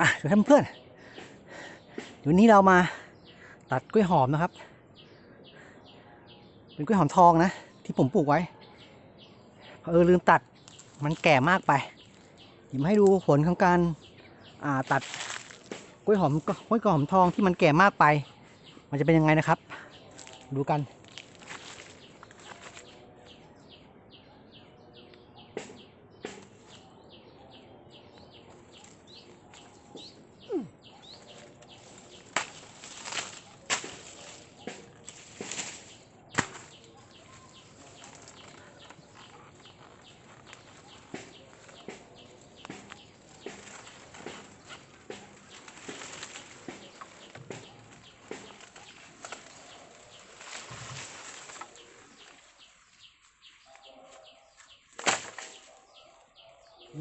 อะเดี๋ยวท่านเพื่อนเดี๋ยววันนี้เรามาตัดกล้วยหอมนะครับ เป็นกล้วยหอมทองนะ ที่ผมปลูกไว้เออลืมตัดมันแก่มากไปเดี๋ยวมาให้ดูผลของการอ่าตัดกล้วยหอมกล้วยหอมทองที่มันแก่มากไป มันจะเป็นยังไงนะครับ ดูกัน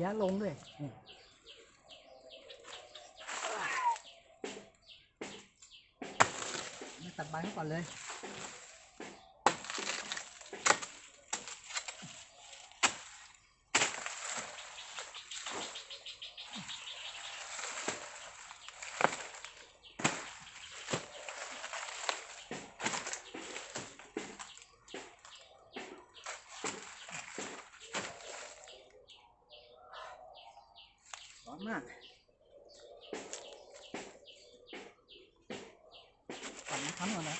ยะลงด้วยตัดใบก่อนเลย มากตัดน้ำค้ำก่อนะ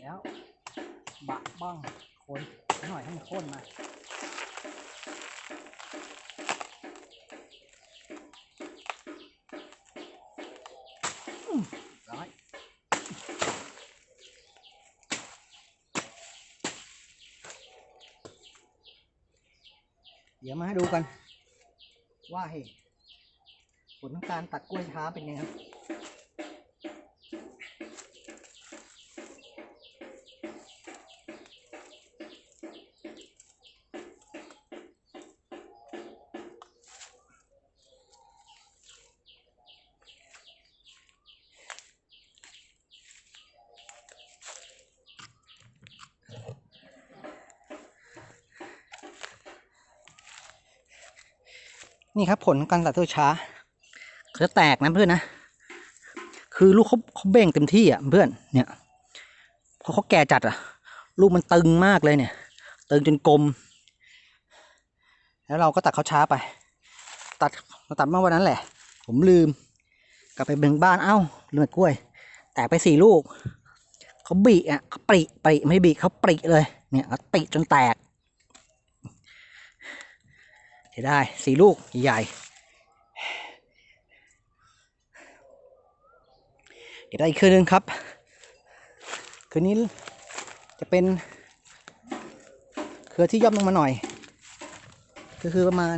แล้วบะบ้างคนหน่อยให้มันโค่นมา เดี๋ยวมาให้ดูกัน ว่าเหตุผลของการตัดกล้วยช้าเป็นไงครับ นี่ครับผลของการตัดตัวช้าเขาจะแตกนะเพื่อนนะ คือลูกเขาเขาเบ่งเต็มที่อะเพื่อนเนี่ยพอเขาแก่จัดอะ ลูกมันตึงมากเลยเนี่ย ตึงจนกลม แล้วเราก็ตัดเขาช้าไป ตัดเราตัดเมื่อวันนั้นแหละ ผมลืม กลับไปเบ่งบ้านเอ้าลืมกล้วย แตกไปสี่ลูกเขาบีอะเขาปริปริไม่บีเขาปริเลยเนี่ยเขาปริจนแตก ได้สี่ลูกใหญ่เดี๋ยวได้อีกคืนนึงครับ คืนนี้จะเป็นเครือที่ย่อมลงมาหน่อยก็คือประมาณ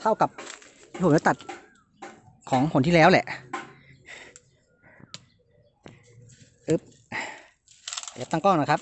เท่ากับที่ผมจะตัดของผลที่แล้วแหละอึ๊บเดี๋ยวตั้งกล้องนะครับ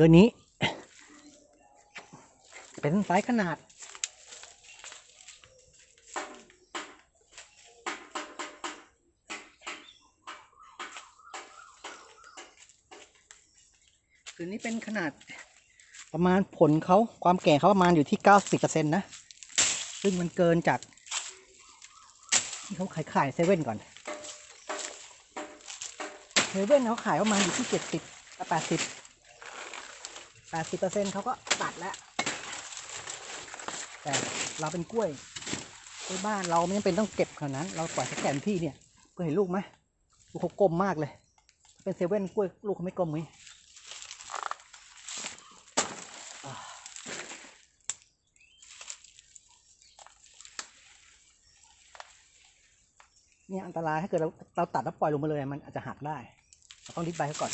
คืนนี้ เป็นไซส์ขนาด คืนนี้เป็นขนาดประมาณผลเขาความแก่เขาประมาณอยู่ที่เก้าสิบเปอร์เซ็นต์นะ ซึ่งมันเกินจาก ที่เขาขายขายเซเว่นก่อนเซเว่นเขาขายประมาณอยู่ที่เจ็ดสิบแปดสิบ แปดสิบเปอร์เซ็นต์เขาก็ตัดแล้ว แต่เราเป็นกล้วยกล้วยบ้านเราไม่จำเป็นต้องเก็บขนาดนั้น เราปล่อยแก่นที่เนี่ยเพื่อเห็นลูกไหมลูกเขากลมมากเลย เป็นเซเว่นกล้วยลูกเขาไม่กลมเลยเนี่ยอันตรายถ้าเกิดเราเราตัดแล้วปล่อยลงมาเลยมันอาจจะหักได้ต้องรีบไปก่อน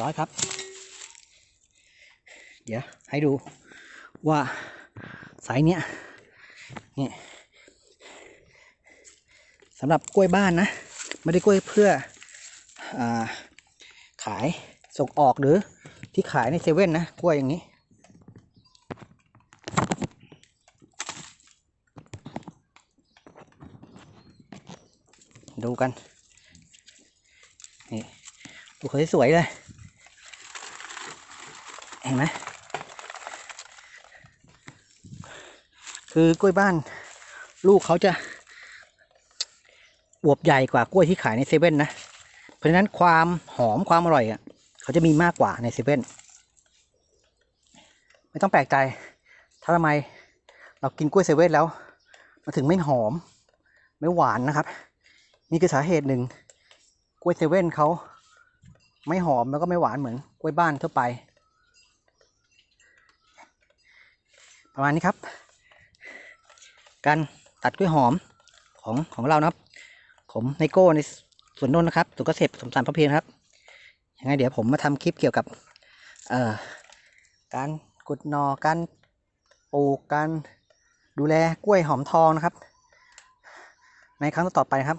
ร้อยครับ เดี๋ยวให้ดูว่าสายเนี้ยเนี่ยสำหรับกล้วยบ้านนะ ไม่ได้กล้วยเพื่ออาขายส่งออกหรือที่ขายในเซเว่นนะ กล้วยอย่างนี้ดูกัน นี่ดูเขาสวยเลย เห็นไหมคือกล้วยบ้าน ลูกเขาจะอวบใหญ่กว่ากล้วยที่ขายในเซเว่นนะ เพราะฉะนั้นความหอมความอร่อยอะ เขาจะมีมากกว่าในเซเว่นไม่ต้องแปลกใจ ถ้าทำไมเรากินกล้วยเซเว่นแล้วมันถึงไม่หอม ไม่หวานนะครับ นี่คือสาเหตุหนึ่งกล้วยเซเว่นเขาไม่หอมแล้วก็ไม่หวานเหมือนกล้วยบ้านทั่วไป ประมาณนี้ครับ การตัดกล้วยหอมของของเรานะครับ ผมไนโก้ในสวนนนท์นะครับสวนเกษตรสมสารพอเพียงครับยังไงเดี๋ยวผมมาทำคลิปเกี่ยวกับ เอ่อการกุดหนอการปลูกการดูแลกล้วยหอมทองนะครับ ในครั้งต่อไปครับ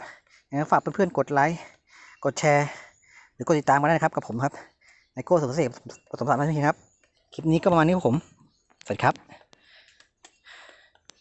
ยังไงฝากเพื่อนๆกดไลค์กดแชร์ หรือกดติดตามมาได้นะครับกับผมครับไนโก้สวนเกษตรสมสารพอเพียงครับ คลิปนี้ก็ประมาณนี้ครับผมสวัสดีครับ